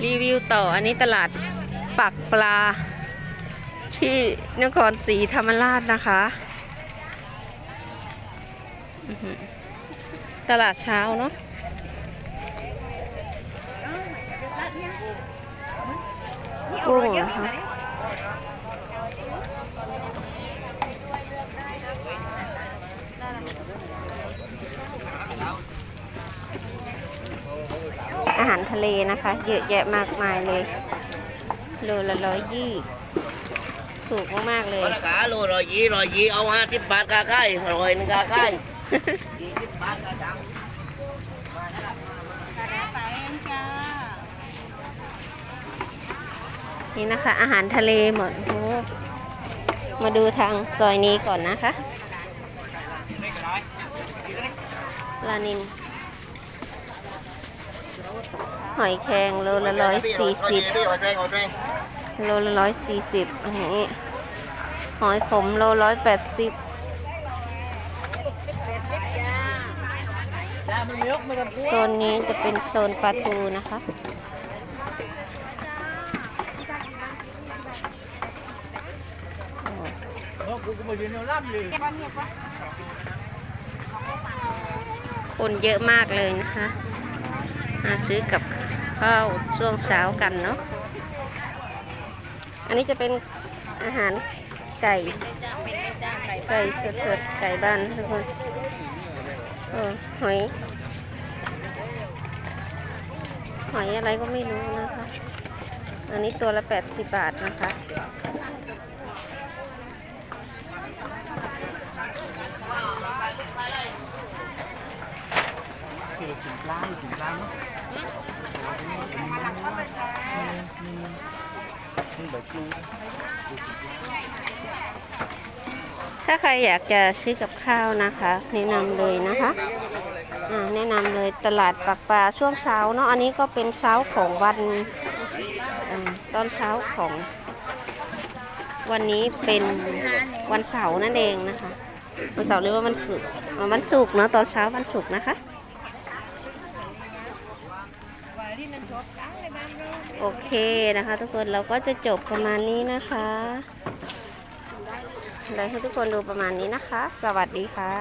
รีวิวต่ออันนี้ตลาดปักปลา ที่นครศรีธรรมราชนะคะ ตลาดเช้าเนาะกุ้งนะคะาหารทะเลนะคะ เยอะแยะมากมายเลย โลละร้อยยี่ถูกมากๆเลยราคาโลร้อยยี่ร้อยยี่เอาห้าสิบบาทกาไข่ร้อยหนึงกาไข่ยี่สิบบาทกาจังนี่นะคะ อาหารทะเลหมดโอ้มาดูทางซอยนี้ก่อนนะคะปลานิน หอยแครงโลละร้อยสี่สิบโลละร้อยสี่สิบอันนี้ หอยขมโลร้อยแปดสิบโซนนี้จะเป็นโซนปลาทูนะคะคนเยอะมากเลยนะคะ มาซื้อกับข้าวช่วงเช้ากันเนาะ อันนี้จะเป็นอาหารไก่ ไก่สดๆ ไก่บ้านทุกคนเออหอย หอยอะไรก็ไม่รู้นะคะ อันนี้ตัวละ 80 บาทนะคะ ถ้าใครอยากจะซื้อกับข้าวนะคะ แนะนำเลยนะคะแนะนำเลยตลาดปักปลาช่วงเช้าเนาะอันนี้ก็เป็นเช้าของวันอตอนเช้าของวันนี้เป็นวันเสาร์นั่นเองนะคะ วันเสาร์หรือว่าวันศุกร์วันศุกร์เนาะตอนเช้าวันศุกร์นะคะ โอเคนะคะ ทุกคนเราก็จะจบประมาณนี้นะคะเลยให้ทุกคนดูประมาณนี้นะคะ สวัสดีค่ะ